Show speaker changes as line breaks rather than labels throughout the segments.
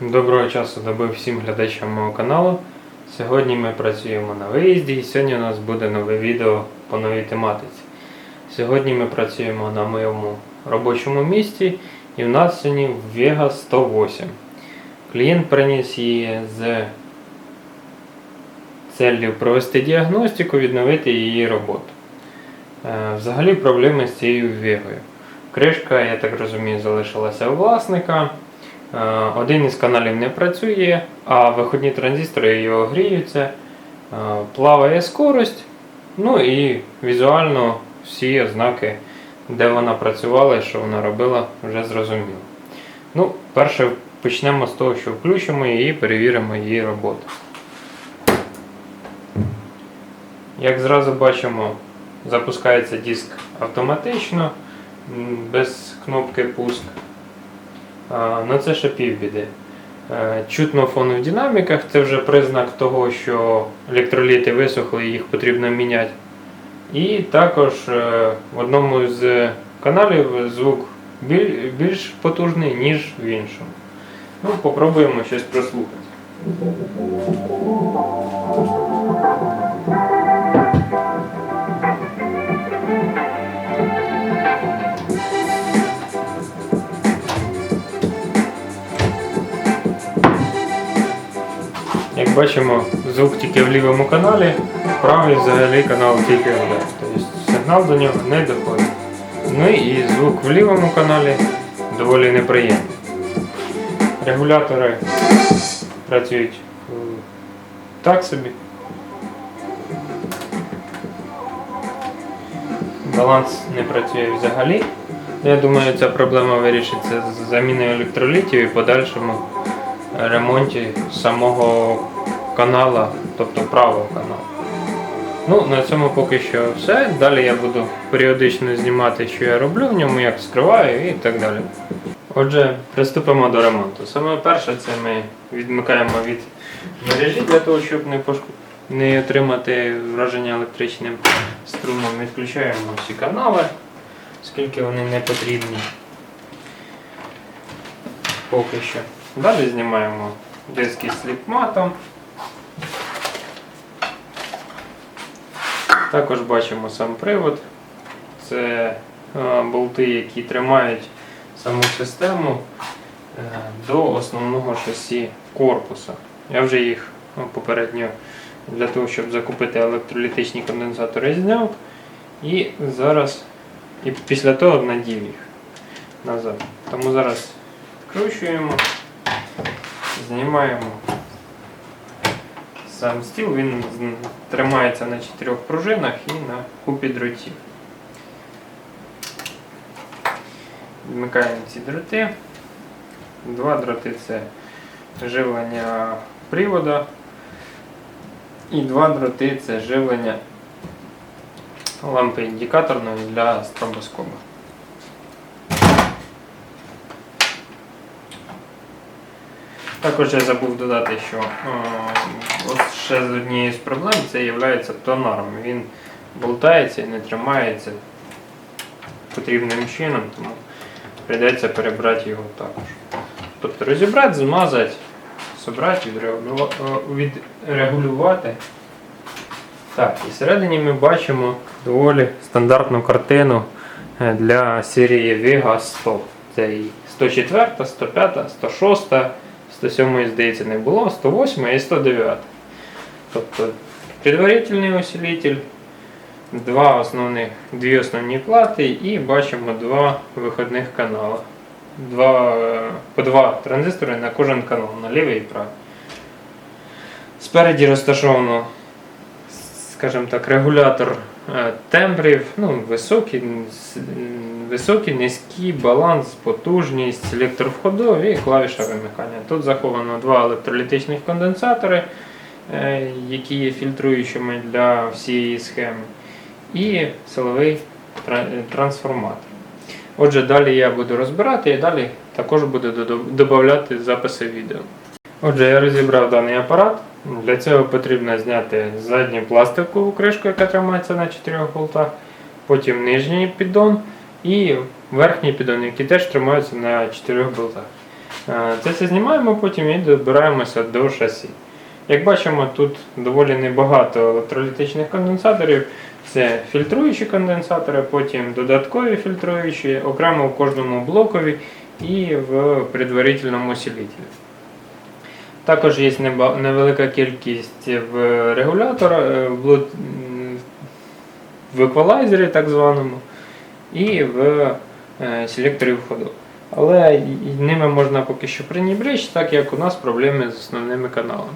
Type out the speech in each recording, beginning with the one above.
Доброго часу доби всім глядачам мого каналу. Сьогодні ми працюємо на виїзді і сьогодні у нас буде нове відео по новій тематиці. Сьогодні ми працюємо на моєму робочому місці і в нас сьогодні Vega 108. Клієнт приніс її з целью провести діагностику, відновити її роботу. Е, Взагалі проблеми з цією Вегою. Кришка, я так розумію, залишилася у власника. Е, Один із каналів не працює, а виходні транзистори його гріються, е, плаває скорость, ну і візуально всі ознаки, де вона працювала і що вона робила, вже зрозуміло. Ну, перше почнемо з того, що включимо її і перевіримо її роботу. Як зразу бачимо, запускається диск автоматично, без кнопки пуск. Ну це ще півбіди. Е, Чутно фон в динаміках, це вже признак того, що електроліти висохли і їх потрібно міняти. І також е, в одному з каналів звук більш потужний, ніж в іншому. Ну, попробуємо щось прослухати. Бачимо, звук тільки в лівому каналі, правий взагалі канал тільки один. Тобто сигнал до нього не доходить. Ну і звук в лівому каналі доволі неприємний. Регулятори працюють е, так собі. Баланс не працює взагалі. Я думаю, ця проблема вирішиться з заміною електролітів і подальшому ремонті самого канала, тобто правого каналу. Ну, на цьому поки що все. Далі я буду періодично знімати, що я роблю в ньому, як скриваю і так далі. Отже, приступимо до ремонту. Саме перше, це ми відмикаємо від мережі для того, щоб не, пошк... не отримати враження електричним струмом. Відключаємо всі канали, оскільки вони не потрібні. Поки що. Далі знімаємо диски з сліпматом. Також бачимо сам привод. Це е, болти, які тримають саму систему е, до основного шасі корпуса. Я вже їх ну, попередньо для того, щоб закупити електролітичні конденсатори, зняв. І зараз, і після того надів їх назад. Тому зараз відкручуємо. Знімаємо сам стіл, він тримається на чотирьох пружинах і на купі дротів. Вмикаємо ці дроти. Два дроти це живлення привода. І два дроти це живлення лампи індикаторної для стробоскопа. Також я забув додати, що е, ще з однією з проблем це є тонаром. Він болтається і не тримається потрібним чином, тому прийдеться перебрати його також. Тобто розібрати, змазати, собрати, е, відрегулювати. Так, і всередині ми бачимо доволі стандартну картину е, для серії Vega 100. Це і 104, 105, 106, 107, здається, не було, 108 і 109. Тобто предварительний усилитель, два основних, дві основні плати і бачимо два виходних канали. Два, по два транзистори на кожен канал, на лівий і правий. Спереді розташовано скажімо так, регулятор е, тембрів, ну, високий, високий, низький, баланс, потужність, селектор входу і клавіша вимикання. Тут заховано два електролітичних конденсатори, е, які є фільтруючими для всієї схеми, і силовий трансформатор. Отже, далі я буду розбирати і далі також буду додавати записи відео. Отже, я розібрав даний апарат. Для цього потрібно зняти задню пластикову кришку, яка тримається на 4 болтах, потім нижній піддон і верхній піддон, які теж тримаються на 4 болтах. Е, Це все знімаємо потім і добираємося до шасі. Як бачимо, тут доволі небагато електролітичних конденсаторів. Це фільтруючі конденсатори, потім додаткові фільтруючі, окремо в кожному блокові і в предварительному усилителі. Також є невелика кількість в регулятора, е, в еквалайзері так званому, і в е, селекторі входу. Але ними можна поки що пренебречь, так як у нас проблеми з основними каналами.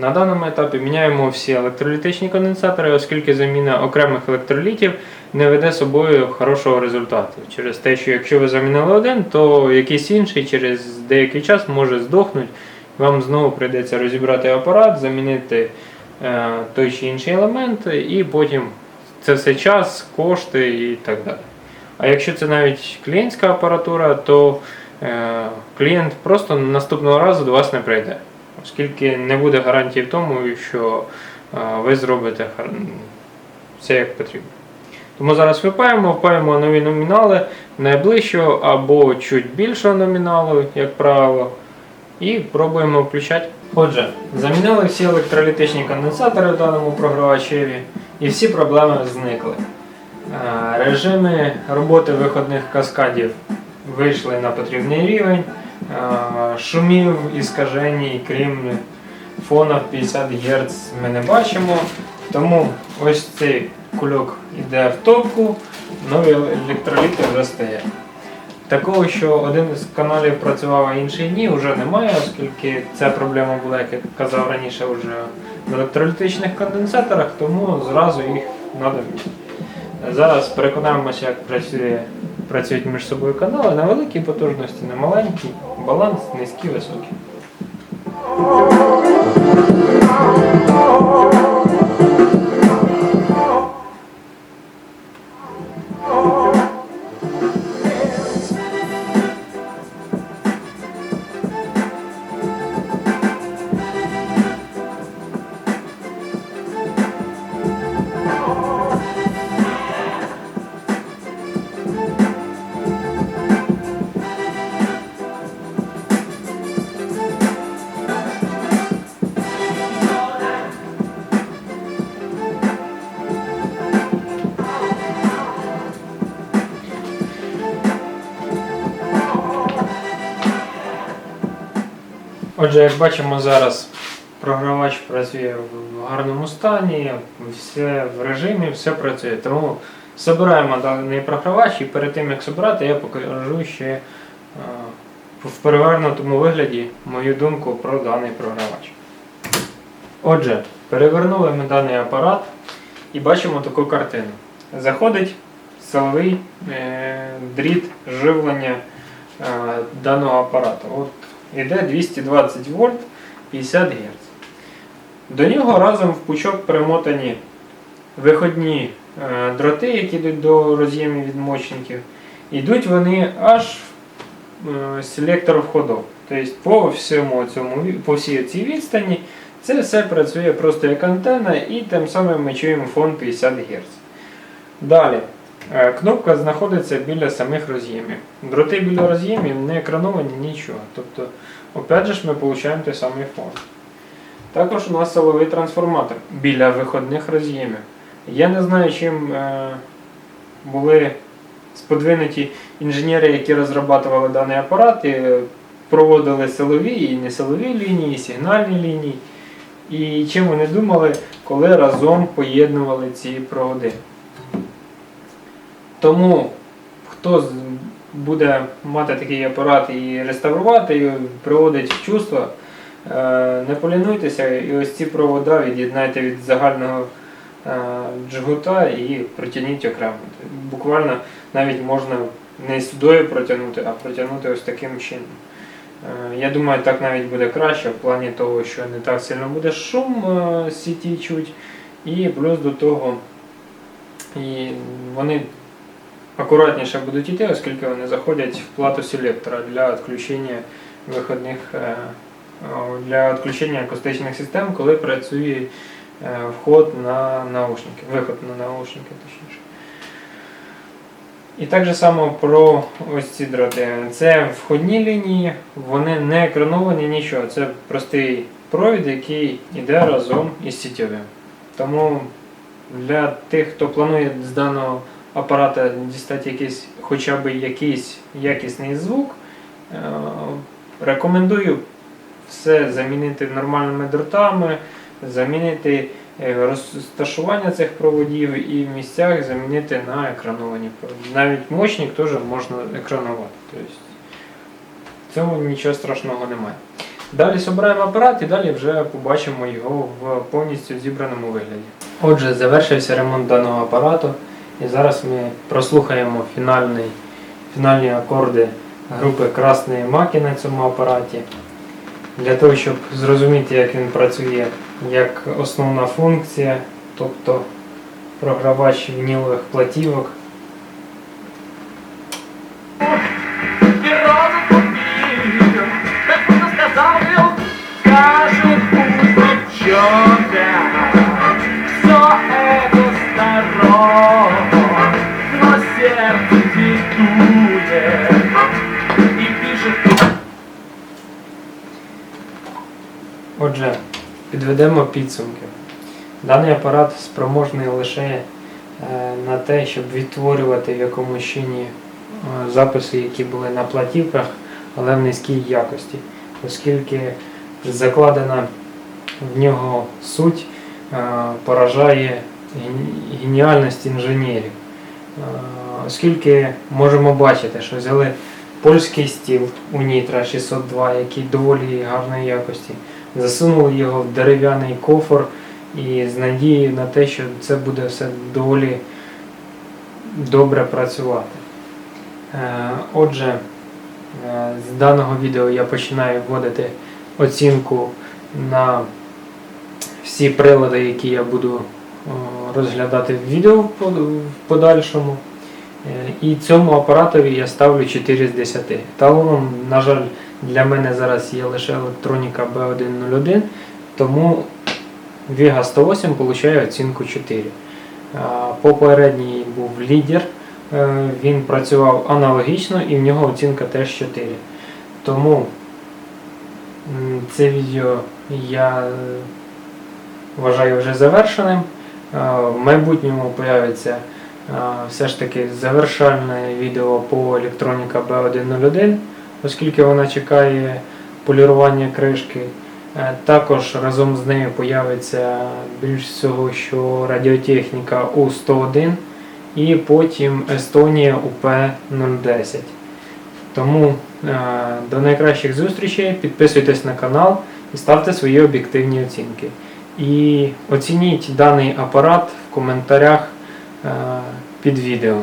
На даному етапі міняємо всі електролітичні конденсатори, оскільки заміна окремих електролітів не веде собою хорошого результату. Через те, що якщо ви замінили один, то якийсь інший через деякий час може здохнути. Вам знову прийдеться розібрати апарат, замінити е, той чи інший елемент, і потім це все час, кошти і так далі. А якщо це навіть клієнтська апаратура, то е, клієнт просто наступного разу до вас не прийде, оскільки не буде гарантії в тому, що е, ви зробите все як потрібно. Тому зараз випаємо, впаємо нові номінали найближчого або чуть більшого номіналу, як правило, і пробуємо включати. Отже, замінили всі електролітичні конденсатори в даному програвачеві, і всі проблеми зникли. Е, Режими роботи виходних каскадів вийшли на потрібний рівень. Е, Шумів і скажень, крім фона 50 Гц, ми не бачимо. Тому ось цей кульок йде в топку, нові електроліти вже стоять. Такого, що один з каналів працював, а інший ні, вже немає, оскільки ця проблема була, як я казав раніше, вже в електролітичних конденсаторах, тому зразу їх треба. Зараз переконаємося, як працює, працюють між собою канали на великій потужності, на маленькій, баланс низький, високий. Отже, як бачимо зараз, програвач працює в гарному стані, все в режимі, все працює. Тому збираємо даний програвач і перед тим як збирати, я покажу ще е, в перевернутому вигляді мою думку про даний програвач. Отже, перевернули ми даний апарат і бачимо таку картину. Заходить силовий е, дріт живлення е, даного апарату. От іде 220 вольт 50 Гц. До нього разом в пучок примотані виходні е, дроти, які йдуть до роз'ємів відмочників. Йдуть вони аж е, селектор входов. Тобто по всьому цьому по всій цій відстані це все працює просто як антенна і тим самим ми чуємо фон 50 Гц. Далі. Е, Кнопка знаходиться біля самих роз'ємів. Дроти біля роз'ємів не екрановані нічого. Тобто, опять же ми отримуємо той самий фон. Також у нас силовий трансформатор біля виходних роз'ємів. Я не знаю, чим е, були сподвинуті інженери, які розробляли даний апарат, і проводили силові і несилові лінії, і сигнальні лінії. І чим вони думали, коли разом поєднували ці проводи. Тому хто буде мати такий апарат і реставрувати, і приводить в чувство, е, не полінуйтеся і ось ці провода від'єднайте від загального е, джгута і протягніть окремо. Буквально навіть можна не сюдою протягнути, а протягнути ось таким чином. Е, Я думаю, так навіть буде краще в плані того, що не так сильно буде шум сіті чуть, і плюс до того і вони акуратніше будуть йти, оскільки вони заходять в плату селектора для відключення виходних е, для відключення акустичних систем, коли працює е, вход на наушники, виход на наушники точніше. І так же само про ось ці дроти. Це входні лінії, вони не екрановані нічого. Це простий провід, який йде разом із сітєвим. Тому для тих, хто планує з даного апарата дістати якийсь, хоча б якийсь якісний звук, е, рекомендую все замінити нормальними дротами, замінити е, розташування цих проводів і в місцях замінити на екрановані проводи. Навіть мощник теж можна екранувати. Тобто в цьому нічого страшного немає. Далі збираємо апарат і далі вже побачимо його в повністю зібраному вигляді. Отже, завершився ремонт даного апарату. І зараз ми прослухаємо фінальний, фінальні акорди групи Красної Маки на цьому апараті. Для того, щоб зрозуміти, як він працює як основна функція, тобто програвач вінілових платівок. Отже, підведемо підсумки. Даний апарат спроможний лише е, на те, щоб відтворювати в якомусь чині е, записи, які були на платівках, але в низькій якості, оскільки закладена в нього суть е, поражає геніальність інженерів. Оскільки можемо бачити, що взяли польський стіл Унітра 602, який доволі гарної якості, засунули його в дерев'яний кофр і з надією на те, що це буде все доволі добре працювати. Е, Отже, е, з даного відео я починаю вводити оцінку на всі прилади, які я буду розглядати в відео в подальшому. Е, І цьому апаратові я ставлю 4 з 10. Талоном, на жаль, для мене зараз є лише електроніка B101, тому Vega 108 получає оцінку 4. Попередній був лідер, е, він працював аналогічно і в нього оцінка теж 4. Тому це відео я е, вважаю вже завершеним. Е, В майбутньому появиться все ж таки завершальне відео по електроніка B101, оскільки вона чекає полірування кришки. Е, Також разом з нею появиться більш всього, що радіотехніка У101 і потім Естонія УП-010. Тому е, до найкращих зустрічей, підписуйтесь на канал і ставте свої об'єктивні оцінки. І оцініть даний апарат в коментарях е, під відео.